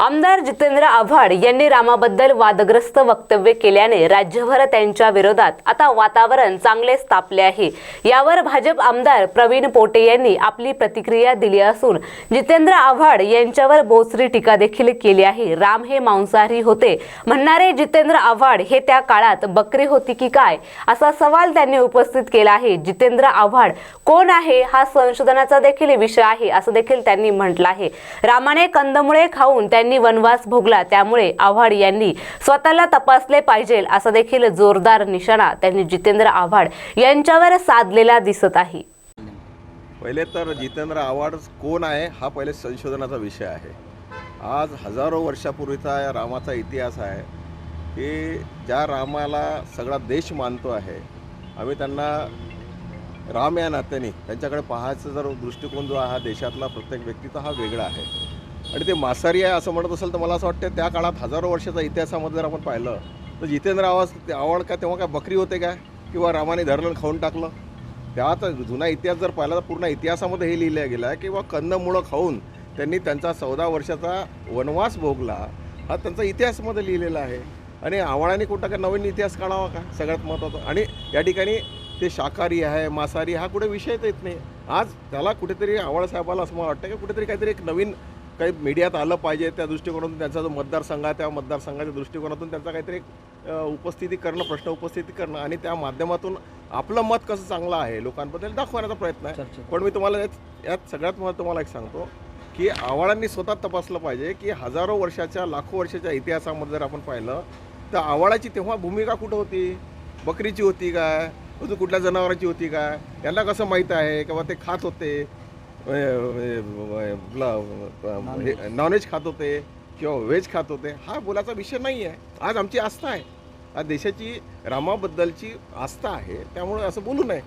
आमदार जितेंद्र आव्हाड यांनी रामाबद्दल वादग्रस्त वक्तव्य केल्याने राज्यभर त्यांच्या विरोधात आता वातावरण चांगलेच तापले आहे. यावर भाजप आमदार प्रवीण पोटे यांनी आपली प्रतिक्रिया दिली असून जितेंद्र आव्हाड यांच्यावर बोचरी टीका देखील केली आहे. राम हे मांसाहारी होते. म्हणणारे जितेंद्र आव्हाड हे त्या काळात बकरी होती की काय? असा सवाल त्यांनी उपस्थित केला आहे. जितेंद्र आव्हाड कोण आहे हा संशोधनाचा देखील विषय आहे असं देखील त्यांनी म्हटलं आहे. रामाने कंदमुळे खाऊन त्यांनी वनवास भोगला. त्यामुळे आव्हाड यांनी स्वतःला तपासले पाहिजे असा देखील जोरदार निशाणा त्यांनी जितेंद्र आव्हाड यांच्यावर साधलेला दिसत आहे. पहिले तर जितेंद्र आव्हाड कोण आहे हा पहिले संशोधनाचा विषय आहे. आज हजारो वर्षापूर्वीचा या रामाचा इतिहास आहे की ज्या रामाला सगळा देश मानतो आहे आम्ही त्यांना राम या नात्याने त्यांच्याकडे पाहायचा जर दृष्टिकोन जो आहे हा देशातला प्रत्येक व्यक्तीचा हा वेगळा आहे. आणि ते मासारी आहे असं म्हणत असेल तर मला असं वाटतं त्या काळात हजारो वर्षाचा इतिहासामध्ये जर आपण पाहिलं तर जितेंद्र आवाज आवड का तेव्हा काय बकरी होते काय? किंवा रामाने धरलं खाऊन टाकलं? त्यात जुना इतिहास जर पाहिला तर पूर्ण इतिहासामध्ये हे लिहिलं गेलं आहे किंवा कंदमुळं खाऊन त्यांनी त्यांचा चौदा वर्षाचा वनवास भोगला हा त्यांचा इतिहासमध्ये लिहिलेला आहे. आणि आव्हाडाने कुठं काय नवीन इतिहास काढावा का? सगळ्यात महत्त्वाचं. आणि या ठिकाणी ते शाकाहारी आहे मांसाहारी हा कुठे विषयच येत नाही. आज त्याला कुठेतरी आव्हाड साहेबाला असं मला वाटतं की कुठेतरी काहीतरी एक नवीन काही मीडियात आलं पाहिजे त्या दृष्टिकोनातून त्यांचा जो मतदारसंघ आहे त्या मतदारसंघाच्या दृष्टिकोनातून त्यांचा काहीतरी उपस्थिती करणं प्रश्न उपस्थिती करणं आणि त्या माध्यमातून आपलं मत कसं चांगलं आहे लोकांबद्दल दाखवण्याचा प्रयत्न आहे. पण मी तुम्हाला यात यात सगळ्यात महत्त्व तुम्हाला एक सांगतो की आव्हाडांनी स्वतः तपासलं पाहिजे की हजारो वर्षाच्या लाखो वर्षाच्या इतिहासामध्ये जर आपण पाहिलं तर आव्हाडाची तेव्हा भूमिका कुठं होती? बकरीची होती काय? अजून कुठल्या जनावरांची होती काय? यांना कसं माहीत आहे? किंवा ते खात होते? नॉनव्हेज खात होते किंवा व्हेज खात होते हा बोलाचा विषय नाही आहे. आज आमची आस्था आहे. आज देशाची रामाबद्दलची आस्था आहे त्यामुळे असं बोलू नये.